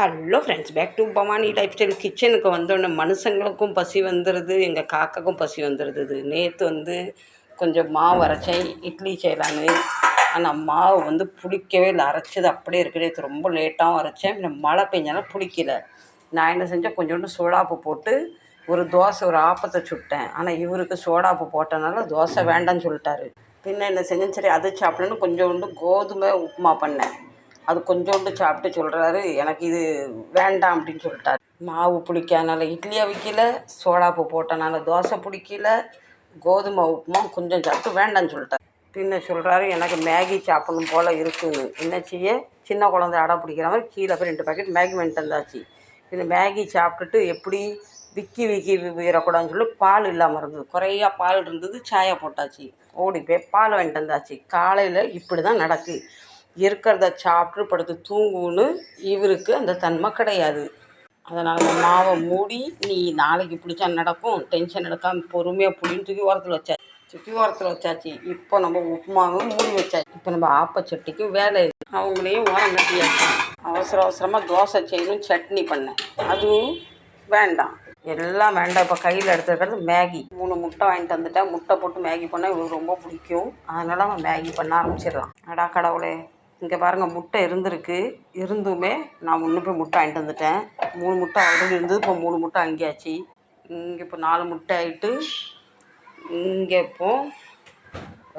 Hello friends back to Bhavani life style கிச்சனுக்கு வந்தோடனே மனுஷங்களுக்கும் பசி வந்துடுது எங்கள் காக்காக்கும் பசி வந்துடுது நேற்று வந்து கொஞ்சம் மாவு அரைச்சேன். இட்லி செய்யலான்னு. ஆனால் மாவு வந்து புளிக்கவே இல்லை. அரைச்சது அப்படியே இருக்குது நேற்று ரொம்ப லேட்டாகவும் அரைச்சேன். மழை பெஞ்சாலும் புளிக்கல. நான் என்ன செஞ்சேன்? கொஞ்சோண்டு சோடாப்பு போட்டு ஒரு தோசை ஒரு ஆப்பத்தை சுட்டேன். ஆனால் இவருக்கு சோடாப்பு போட்டனால தோசை வேண்டாம்னு சொல்லிட்டாரு. பின்ன என்ன செஞ்சேன் சரி அது சாப்பிடணுன்னு கொஞ்சோண்டு கோதுமை உப்புமா பண்ணேன். அது கொஞ்சோண்டு சாப்பிட்டு சொல்கிறாரு எனக்கு இது வேண்டாம் அப்படின்னு சொல்லிட்டாரு. மாவு பிடிக்காதனால இட்லி அவிக்கல சோடாப்பு போட்டனால தோசை பிடிக்கல கோதுமை உப்புமா கொஞ்சம் சாப்பிட்டு வேண்டாம்னு சொல்லிட்டார். பின்ன சொல்கிறாரு எனக்கு மேகி சாப்பிடணும் போல் இருக்குன்னு. என்ன செய்ய? சின்ன குழந்தை அடம் பிடிக்கிற மாதிரி கீழே போய் ரெண்டு பாக்கெட் மேகி வாங்கிட்டு வந்தாச்சு. இந்த மேகி சாப்பிட்டுட்டு எப்படி விக்கி விக்கி வீரக்கூடாதுன்னு சொல்லி பால் இல்லாமல் இருந்தது. குறையா பால் இருந்தது சாயா போட்டாச்சு. ஓடி போய் பால் வாங்கிட்டு வந்தாச்சு. காலையில் இப்படி தான் நடக்குது இருக்கிறத சாப்பிட்டு படுத்து தூங்குன்னு இவருக்கு அந்த தன்மை கிடையாது. அதனால் அந்த மாவை மூடி நீ நாளைக்கு பிடிச்சா நடக்கும் டென்ஷன் எடுக்காமல் பொறுமையாக புளின்னு தூக்கி ஓரத்தில் வச்சாச்சு தூக்கி ஓரத்தில் வச்சாச்சு. இப்போ நம்ம உப்புமாவும் மூடி வச்சாச்சு. இப்போ நம்ம ஆப்பச்சட்டிக்கும் வேலை இருக்குது அவங்களையும் ஓரம் கட்டியாச்சு. அவசர அவசரமாக தோசை செய்யணும் சட்னி பண்ணேன். அதுவும் வேண்டாம். எல்லாம் வேண்டாம். இப்போ கையில் எடுத்துருக்கிறது மேகி. மூணு முட்டை வாங்கிட்டு வந்துட்டேன். முட்டை போட்டு மேகி பண்ணால் இவருக்கு ரொம்ப பிடிக்கும். அதனால் அவன் மேகி பண்ண ஆரம்பிச்சிடலாம். அடா கடவுளே. இங்கே பாருங்கள் முட்டை இருந்திருக்கு. இருந்துமே நான் ஒன்று போய் முட்டை வாங்கிட்டு வந்துட்டேன். மூணு முட்டை ஆல்ரெடி இருந்தது. இப்போ மூணு முட்டை அங்கேயாச்சு இங்கே இப்போ நாலு முட்டை ஆகிட்டு இங்கே இப்போ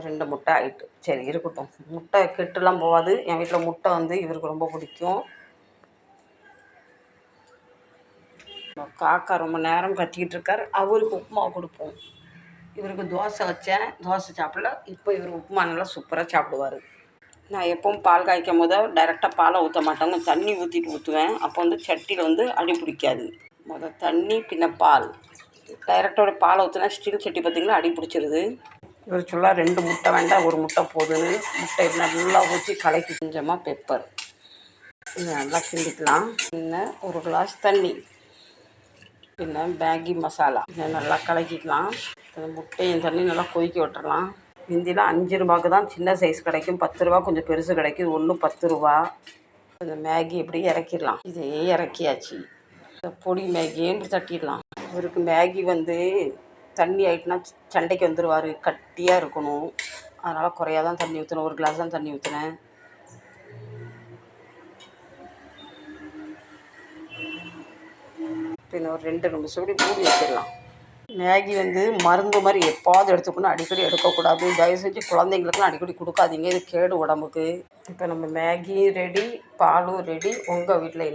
ரெண்டு முட்டை ஆகிட்டு சரி இருக்கட்டும். முட்டை கெட்டுலாம் போகாது. என் வீட்டில் முட்டை வந்து இவருக்கு ரொம்ப பிடிக்கும். காக்கா ரொம்ப நேரம் கத்திக்கிட்டு இருக்கார். அவருக்கு உப்புமா கொடுப்போம். இவருக்கு தோசை வச்சேன். தோசை சாப்பிடல. இப்போ இவர் உப்புமா நல்லா சூப்பராக சாப்பிடுவார். நான் எப்பவும் பால் காய்க்கும் போது டைரெக்டாக பாலை ஊற்ற மாட்டேங்க தண்ணி ஊற்றிட்டு ஊற்றுவேன் அப்போ வந்து சட்டியில் வந்து அடி பிடிக்காது. மொதல் தண்ணி பின்ன பால். டைரெக்டாக பாலை ஊற்றினா ஸ்டீல் சட்டி பார்த்திங்கன்னா அடி பிடிச்சிருது. இவர் சொல்ல ரெண்டு முட்டை வேண்டாம் ஒரு முட்டை போதுன்னு. முட்டை நல்லா ஊற்றி கலக்கி கொஞ்சமாக பெப்பர் நல்லா கிண்டிக்கலாம். பின்ன ஒரு கிளாஸ் தண்ணி. பின்ன மேகி மசாலா இதை நல்லா கலக்கிக்கலாம். முட்டையும் தண்ணி நல்லா கொதிக்க விட்டுறலாம். முந்திலாம் அஞ்சு ரூபாய்க்கு தான் சின்ன சைஸ் கிடைக்கும். பத்து ரூபா கொஞ்சம் பெருசு கிடைக்கும். ஒன்று பத்து ரூபா. இந்த மேகி இப்படி இறக்கிடலாம். இதையே இறக்கியாச்சு. இந்த பொடி மேகின்னு தட்டிடலாம். இவருக்கு மேகி வந்து தண்ணி ஆகிட்டுனா சண்டைக்கு வந்துடுவார் கட்டியாக இருக்கணும். அதனால் குறையாக தான் தண்ணி ஊற்றணும் ஒரு கிளாஸ் தான் தண்ணி ஊற்றினேன் இப்போ ஒரு ரெண்டு நிமிஷம் இப்படி மூடி வச்சிடலாம். மேகி வந்து மருந்து மாதிரி எப்பாவது எடுத்துக்கணும் அடிக்கடி எடுக்கக்கூடாது. தயவு செஞ்சு குழந்தைங்களுக்குலாம் அடிக்கடி கொடுக்காதீங்க. இது கேடு உடம்புக்கு. இப்போ நம்ம மேகி ரெடி பாலும் ரெடி. உங்கள் வீட்டில்